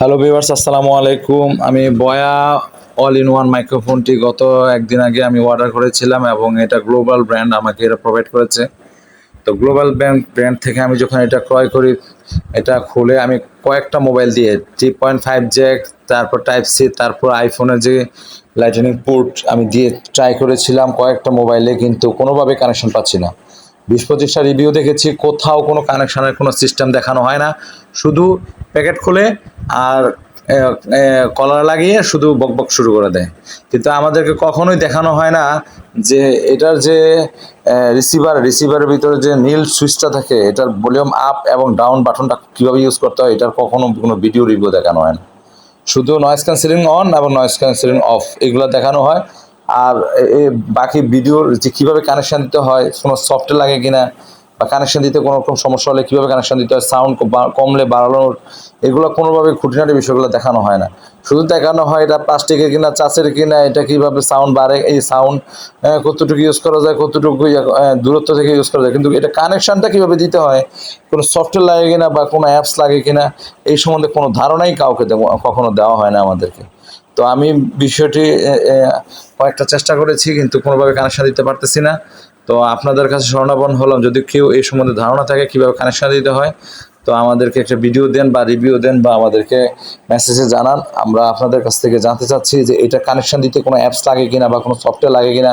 Hello viewers আসসালামু আলাইকুম। আমি বয়া অল ইন ওয়ান মাইক্রোফোনটি গত একদিন আগে আমি অর্ডার করেছিলাম এবং এটা গ্লোবাল ব্র্যান্ড আমাকে এটা প্রোভাইড করেছে। তো গ্লোবাল ব্র্যান্ড ব্র্যান্ড থেকে আমি যখন এটা ক্রয় করি, এটা খুলে আমি কয়েকটা মোবাইল দিয়ে থ্রি পয়েন্ট ফাইভ জ্যাক তারপর টাইপ সি তারপর আইফোনের যে লাইটেনিং পোর্ট আমি দিয়ে ট্রাই করেছিলাম, কয়েকটা মোবাইলে কিন্তু কোনোভাবে কানেকশন পাচ্ছি না। বিশ পঁচিশটা রিভিউ দেখেছি, কোথাও কোনো কানেকশানের কোনো সিস্টেম দেখানো হয় না। শুধু প্যাকেট খুলে আর কলার লাগিয়ে শুধু বকবক শুরু করে দেয়। কিন্তু আমাদেরকে কখনোই দেখানো হয় না যে এটার যে রিসিভার রিসিভারের ভিতরে যে নীল সুইচটা থাকে, এটার ভলিউম আপ এবং ডাউন বাটনটা কীভাবে ইউজ করতে হয়, এটার কখনো কোনো ভিডিও রিভিউ দেখানো হয় না। শুধু নয়েস ক্যান্সেলিং অন এবং নয়েস ক্যান্সেলিং অফ এগুলো দেখানো হয়। আর বাকি ভিডিওর যে কীভাবে কানেকশান দিতে হয়, কোনো সফটওয়্যার লাগে কিনা, বা কানেকশান দিতে কোনো রকম সমস্যা হলে কীভাবে কানেকশান দিতে হয় সাউন্ড কমলে বাড়ানোর, এগুলো কোনোভাবে খুঁটিনাটি বিষয়গুলো দেখানো হয় না। শুধু দেখানো হয় এটা প্লাস্টিকের কিনা, চাষের কিনা, এটা কীভাবে সাউন্ড বাড়ে, এই সাউন্ড কতটুকু ইউজ করা যায়, কতটুকু দূরত্ব থেকে ইউজ করা যায়। কিন্তু এটা কানেকশানটা কীভাবে দিতে হয়, কোনো সফটওয়্যার লাগে কিনা, বা কোনো অ্যাপস লাগে কিনা, এই সম্বন্ধে কোনো ধারণাই কাউকে কখনো দেওয়া হয় না আমাদেরকে। তো আমি বিষয়টি কয়েকটা চেষ্টা করেছি, কিন্তু কোনোভাবে কানেকশান দিতে পারতেছি না। তো আপনাদের কাছে স্বর্ণাপন হলাম, যদি কেউ এই সম্বন্ধে ধারণা থাকে কীভাবে কানেকশান দিতে হয়, তো আমাদেরকে একটা ভিডিও দেন বা রিভিউ দেন বা আমাদেরকে মেসেজে জানান। আমরা আপনাদের কাছ থেকে জানতে চাচ্ছি যে এটা কানেকশান দিতে কোনো অ্যাপস লাগে কিনা বা কোনো সফটওয়্যার লাগে কিনা।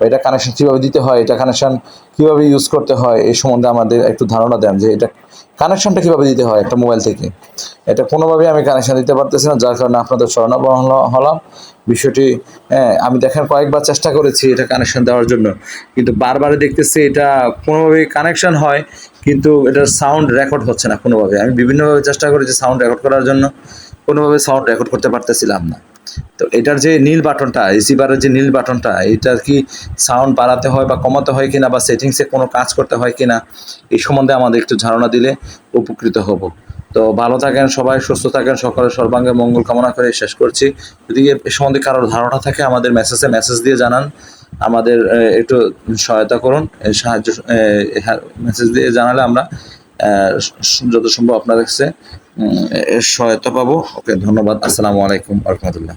বা এটা কানেকশন কীভাবে দিতে হয়, এটা কানেকশন কীভাবে ইউজ করতে হয়, এই সম্বন্ধে আমাদের একটু ধারণা দেন যে এটা কানেকশনটা কীভাবে দিতে হয় একটা মোবাইল থেকে। এটা কোনোভাবেই আমি কানেকশন দিতে পারতেছি না, যার কারণে আপনাদের স্বর্ণাপন হল- হলাম। বিষয়টি হ্যাঁ আমি দেখেন কয়েকবার চেষ্টা করেছি এটা কানেকশন দেওয়ার জন্য। কিন্তু বারবার দেখতেছি এটা কোনোভাবেই কানেকশন হয়, কিন্তু এটার সাউন্ড রেকর্ড হচ্ছে না কোনোভাবে। আমি বিভিন্নভাবে চেষ্টা করেছি সাউন্ড রেকর্ড করার জন্য, কোনোভাবে সাউন্ড রেকর্ড করতে পারতেছিলাম না। তো এটার যে নীল বাটনটা রিসিভারের যে নীল বাটনটা এটার কি সাউন্ড বাড়াতে হয় বা কমাতে হয় কিনা বা সেটিংসে কোনো কাজ করতে হয় কিনা এই সম্বন্ধে আমাদের একটু ধারণা দিলে উপকৃত হব। তো ভালো থাকেন সবাই, সুস্থ থাকেন সকলের সর্বাঙ্গে মঙ্গল কামনা করে শেষ করছি। যদি এ সম্বন্ধে কারোর ধারণা থাকে, আমাদের মেসেজে মেসেজ দিয়ে জানান। আমাদের একটু সহায়তা করুন সাহায্য মেসেজ দিয়ে জানালে আমরা যত সম্ভব আপনার কাছে সহায়তা পাবো। ওকে ধন্যবাদ। আসসালামু আলাইকুম রহমতুল্লাহ।